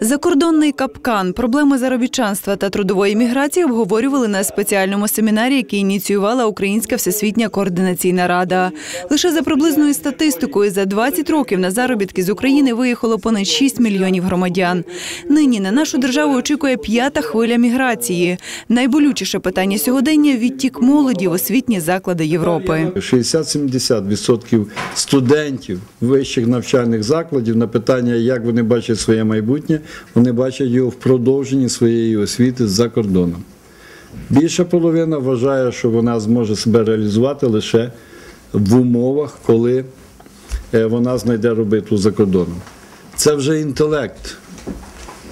Закордонний капкан, проблеми заробітчанства та трудової міграції обговорювали на спеціальному семінарі, який ініціювала Українська всесвітня координаційна рада. Лише за приблизною статистикою за 20 років на заробітки з України виїхало понад 6 мільйонів громадян. Нині на нашу державу очікує п'ята хвиля міграції. Найболючіше питання сьогодення відтік молоді в освітні заклади Європи. 60-70% студентів вищих навчальних закладів на питання, як вони бачать своє майбутнє, вони бачать його в продовженні своєї освіти за кордоном. Більша половина вважає, що вона зможе себе реалізувати лише в умовах, коли е, вона знайде роботу за кордоном. Це вже інтелект.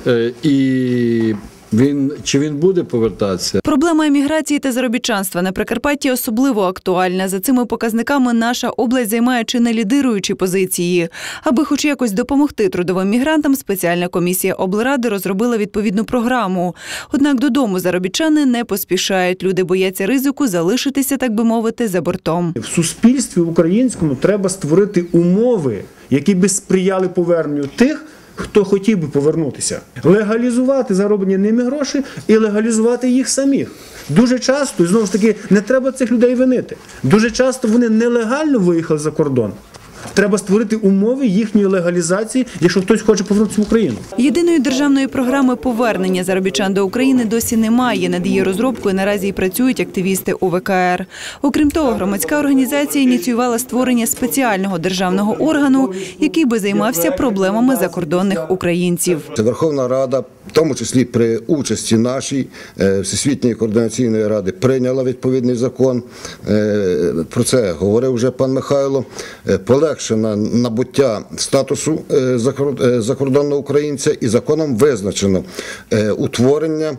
Е, І він, чи він буде повертатися? Проблема еміграції та заробітчанства на Прикарпатті особливо актуальна. За цими показниками наша область займає чи не лідируючі позиції. Аби хоч якось допомогти трудовим мігрантам, спеціальна комісія облради розробила відповідну програму. Однак додому заробітчани не поспішають. Люди бояться ризику залишитися, так би мовити, за бортом. В суспільстві українському треба створити умови, які би сприяли поверненню тих, хто хотів би повернутися. Легалізувати зароблені ними гроші і легалізувати їх самих. Дуже часто, і знову ж таки, не треба цих людей винити. Дуже часто вони нелегально виїхали за кордон. Треба створити умови їхньої легалізації, якщо хтось хоче повернутися в Україну. Єдиної державної програми повернення заробітчан до України досі немає. Над її розробкою наразі і працюють активісти УВКР. Окрім того, громадська організація ініціювала створення спеціального державного органу, який би займався проблемами закордонних українців. Це Верховна Рада, в тому числі при участі нашій е, Всесвітньої координаційної ради, прийняла відповідний закон. Е, Про це говорив вже пан Михайло. Е, Полегшено набуття статусу е, е, закордонного українця і законом визначено е, утворення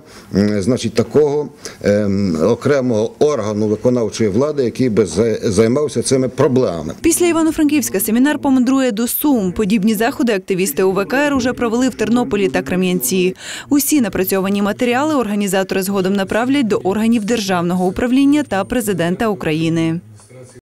значить, такого е, окремого органу виконавчої влади, який би за- займався цими проблемами. Після Івано-Франківська семінар помандрує до Сум. Подібні заходи активісти УВКР уже провели в Тернополі та Крем'янці. Усі напрацьовані матеріали організатори згодом направлять до органів державного управління та президента України.